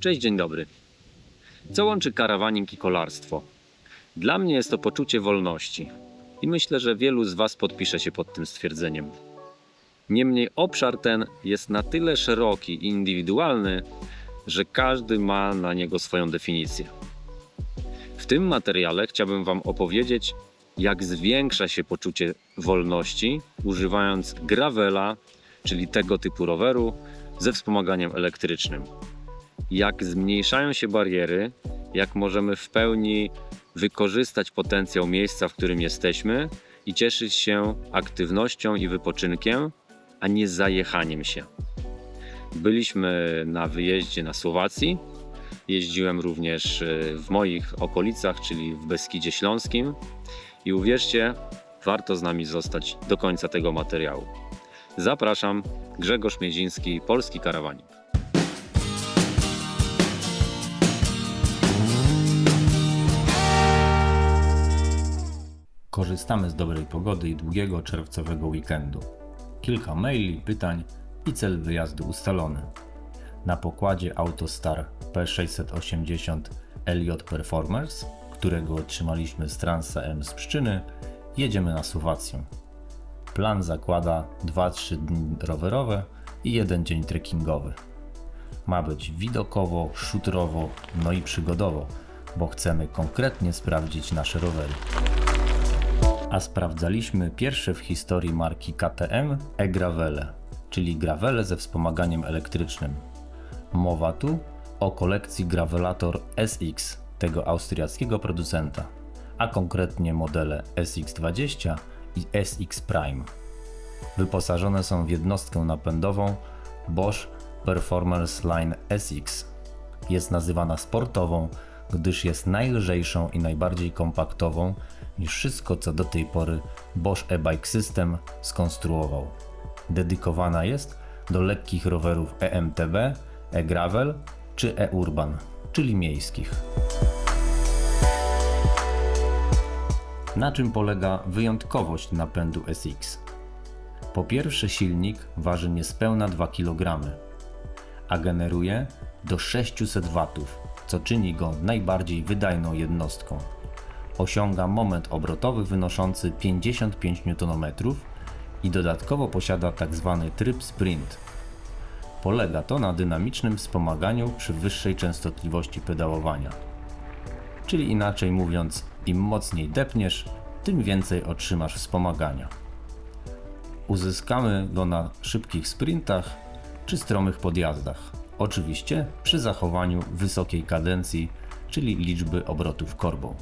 Cześć, dzień dobry. Co łączy karawaning i kolarstwo? Dla mnie jest to poczucie wolności i myślę, że wielu z Was podpisze się pod tym stwierdzeniem. Niemniej obszar ten jest na tyle szeroki i indywidualny, że każdy ma na niego swoją definicję. W tym materiale chciałbym Wam opowiedzieć, jak zwiększa się poczucie wolności używając gravela, czyli tego typu roweru, ze wspomaganiem elektrycznym. Jak zmniejszają się bariery, jak możemy w pełni wykorzystać potencjał miejsca, w którym jesteśmy i cieszyć się aktywnością i wypoczynkiem, a nie zajechaniem się. Byliśmy na wyjeździe na Słowacji. Jeździłem również e, w moich okolicach, czyli w Beskidzie Śląskim. I uwierzcie, warto z nami zostać do końca tego materiału. Zapraszam, Grzegorz Miedziński, Polski Karawanik. Korzystamy z dobrej pogody i długiego czerwcowego weekendu. Kilka maili, pytań i cel wyjazdu ustalony. Na pokładzie Autostar P680 Elliot Performers, którego otrzymaliśmy z Transa M z Pszczyny, jedziemy na Słowację. Plan zakłada 2-3 dni rowerowe i jeden dzień trekkingowy. Ma być widokowo, szutrowo, no i przygodowo, bo chcemy konkretnie sprawdzić nasze rowery a sprawdzaliśmy pierwsze w historii marki KTM e-gravele, czyli gravele ze wspomaganiem elektrycznym. Mowa tu o kolekcji Gravelator SX tego austriackiego producenta, a konkretnie modele SX20 i SX Prime. Wyposażone są w jednostkę napędową Bosch Performance Line SX. Jest nazywana sportową, gdyż jest najlżejszą i najbardziej kompaktową niż wszystko, co do tej pory Bosch e-Bike System skonstruował. Dedykowana jest do lekkich rowerów EMTB, e-Gravel czy e-Urban, czyli miejskich. Na czym polega wyjątkowość napędu SX? Po pierwsze, silnik waży niespełna 2 kg, a generuje do 600 W, co czyni go najbardziej wydajną jednostką osiąga moment obrotowy wynoszący 55 Nm i dodatkowo posiada tzw. tryb sprint. Polega to na dynamicznym wspomaganiu przy wyższej częstotliwości pedałowania. Czyli inaczej mówiąc, im mocniej depniesz, tym więcej otrzymasz wspomagania. Uzyskamy go na szybkich sprintach czy stromych podjazdach. Oczywiście przy zachowaniu wysokiej kadencji, czyli liczby obrotów korbą.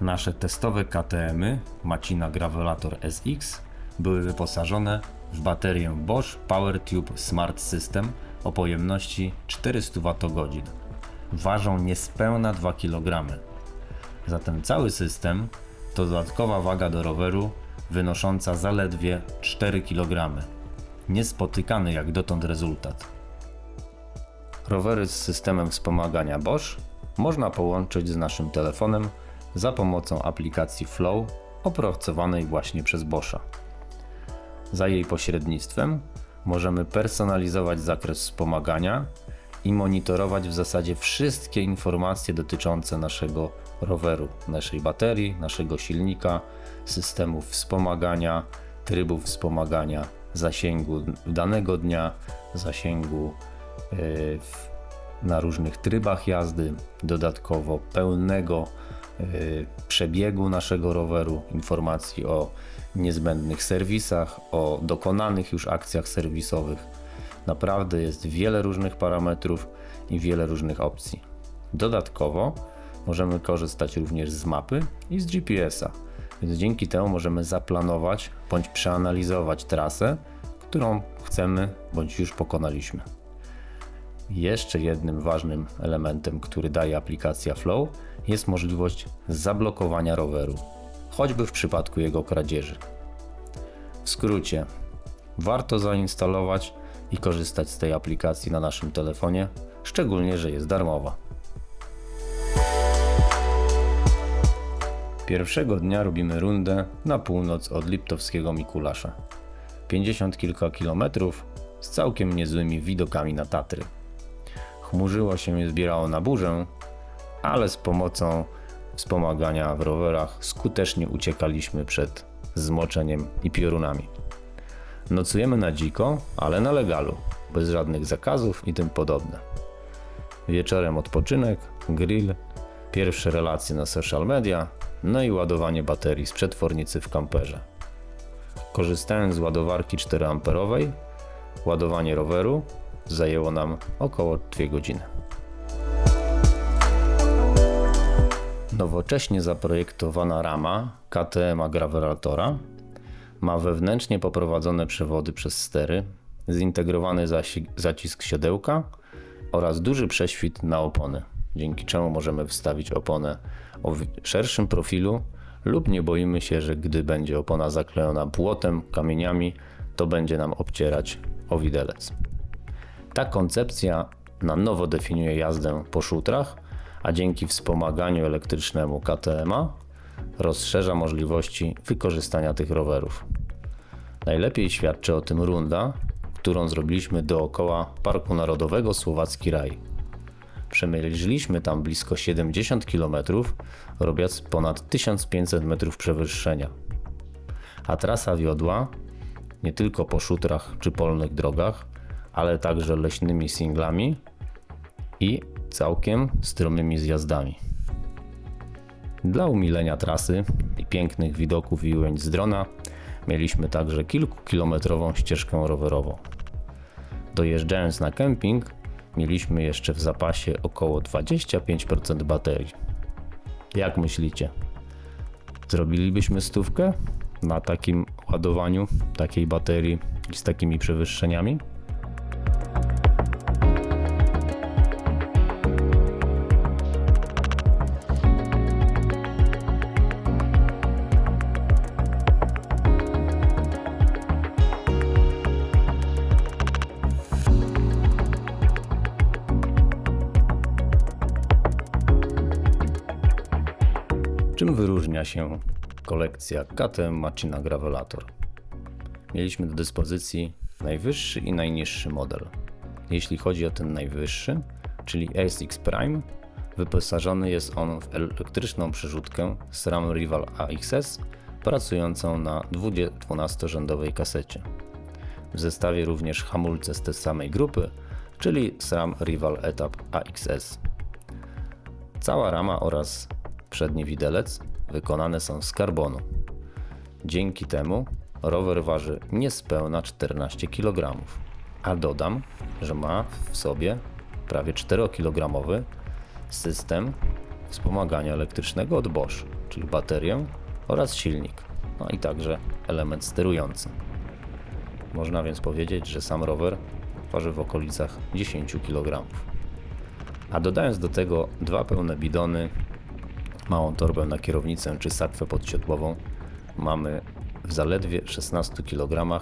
Nasze testowe KTM-y Macina Gravelator SX były wyposażone w baterię Bosch PowerTube Smart System o pojemności 400 Wh. Ważą niespełna 2 kg. Zatem cały system to dodatkowa waga do roweru wynosząca zaledwie 4 kg. Niespotykany jak dotąd rezultat. Rowery z systemem wspomagania Bosch można połączyć z naszym telefonem za pomocą aplikacji Flow opracowanej właśnie przez Boscha. Za jej pośrednictwem możemy personalizować zakres wspomagania i monitorować w zasadzie wszystkie informacje dotyczące naszego roweru, naszej baterii, naszego silnika, systemów wspomagania, trybów wspomagania, zasięgu danego dnia, zasięgu na różnych trybach jazdy, dodatkowo pełnego Y, przebiegu naszego roweru, informacji o niezbędnych serwisach, o dokonanych już akcjach serwisowych. Naprawdę jest wiele różnych parametrów i wiele różnych opcji. Dodatkowo możemy korzystać również z mapy i z GPS-a, więc dzięki temu możemy zaplanować bądź przeanalizować trasę, którą chcemy bądź już pokonaliśmy. Jeszcze jednym ważnym elementem, który daje aplikacja Flow, jest możliwość zablokowania roweru, choćby w przypadku jego kradzieży. W skrócie, warto zainstalować i korzystać z tej aplikacji na naszym telefonie, szczególnie, że jest darmowa. Pierwszego dnia robimy rundę na północ od Liptowskiego Mikulasza. 50 kilka kilometrów z całkiem niezłymi widokami na Tatry. Chmurzyło się i zbierało na burzę, ale z pomocą wspomagania w rowerach skutecznie uciekaliśmy przed zmoczeniem i piorunami. Nocujemy na dziko, ale na legalu, bez żadnych zakazów i tym podobne. Wieczorem odpoczynek, grill, pierwsze relacje na social media, no i ładowanie baterii z przetwornicy w kamperze. Korzystając z ładowarki 4A, ładowanie roweru zajęło nam około 2 godziny. Nowocześnie zaprojektowana rama KTM Gravelatora ma wewnętrznie poprowadzone przewody przez stery, zintegrowany zacisk siodełka oraz duży prześwit na opony, dzięki czemu możemy wstawić oponę o szerszym profilu lub nie boimy się, że gdy będzie opona zaklejona błotem, kamieniami, to będzie nam obcierać o widelec. Ta koncepcja na nowo definiuje jazdę po szutrach, a dzięki wspomaganiu elektrycznemu KTM-a rozszerza możliwości wykorzystania tych rowerów. Najlepiej świadczy o tym runda, którą zrobiliśmy dookoła Parku Narodowego Słowacki Raj. Przemierzyliśmy tam blisko 70 km, robiąc ponad 1500 metrów przewyższenia. A trasa wiodła nie tylko po szutrach czy polnych drogach, ale także leśnymi singlami i całkiem stromymi zjazdami. Dla umilenia trasy i pięknych widoków i ujęć z drona mieliśmy także kilkukilometrową ścieżkę rowerową. Dojeżdżając na kemping, mieliśmy jeszcze w zapasie około 25% baterii. Jak myślicie? Zrobilibyśmy stówkę na takim ładowaniu takiej baterii z takimi przewyższeniami? Się kolekcja KTM Machina Gravelator? Mieliśmy do dyspozycji najwyższy i najniższy model. Jeśli chodzi o ten najwyższy, czyli ASX Prime, wyposażony jest on w elektryczną przerzutkę SRAM Rival AXS pracującą na 12-rzędowej kasecie. W zestawie również hamulce z tej samej grupy, czyli SRAM Rival Etap AXS. Cała rama oraz przedni widelec wykonane są z karbonu. Dzięki temu rower waży niespełna 14 kg. A dodam, że ma w sobie prawie 4-kilogramowy system wspomagania elektrycznego od Bosch, czyli baterię oraz silnik, no i także element sterujący. Można więc powiedzieć, że sam rower waży w okolicach 10 kg. A dodając do tego dwa pełne bidony, małą torbę na kierownicę czy sakwę podsiodłową, mamy w zaledwie 16 kg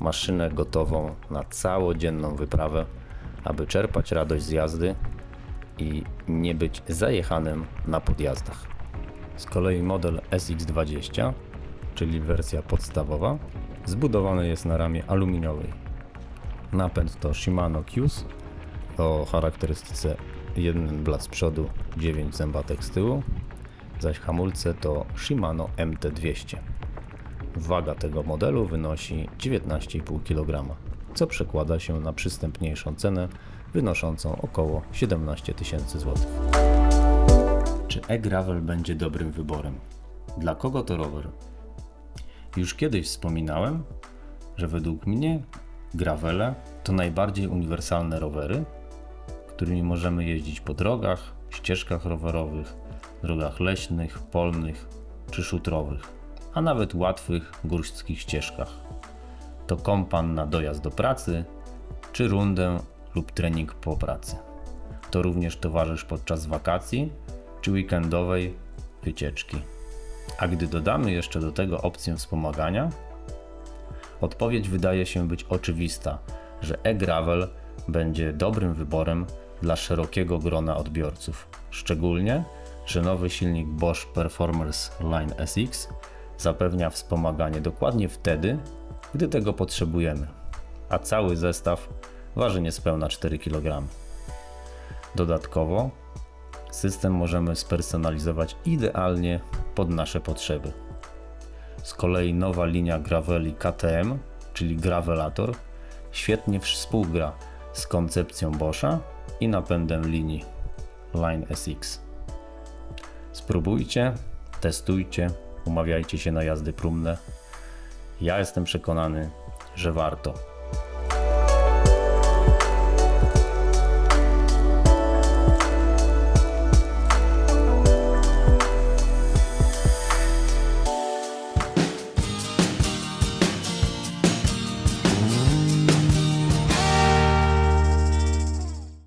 maszynę gotową na całodzienną wyprawę, aby czerpać radość z jazdy i nie być zajechanym na podjazdach. Z kolei model SX20, czyli wersja podstawowa, zbudowany jest na ramie aluminiowej. Napęd to Shimano Qs o charakterystyce 1 blat z przodu, 9 zębatek z tyłu, zaś hamulce to Shimano MT200. Waga tego modelu wynosi 19,5 kg, co przekłada się na przystępniejszą cenę wynoszącą około 17 tysięcy złotych. Czy e-gravel będzie dobrym wyborem? Dla kogo to rower? Już kiedyś wspominałem, że według mnie gravele to najbardziej uniwersalne rowery, którymi możemy jeździć po drogach, ścieżkach rowerowych, drogach leśnych, polnych czy szutrowych, a nawet łatwych górskich ścieżkach. To kompan na dojazd do pracy, czy rundę lub trening po pracy. To również towarzysz podczas wakacji czy weekendowej wycieczki. A gdy dodamy jeszcze do tego opcję wspomagania, odpowiedź wydaje się być oczywista, że e-gravel będzie dobrym wyborem dla szerokiego grona odbiorców. Szczególnie, że nowy silnik Bosch Performers Line SX zapewnia wspomaganie dokładnie wtedy, gdy tego potrzebujemy, a cały zestaw waży niespełna 4 kg. Dodatkowo system możemy spersonalizować idealnie pod nasze potrzeby. Z kolei nowa linia graveli KTM, czyli Gravelator, świetnie współgra z koncepcją Boscha i napędem linii Line SX. Spróbujcie, testujcie, umawiajcie się na jazdy próbne. Ja jestem przekonany, że warto.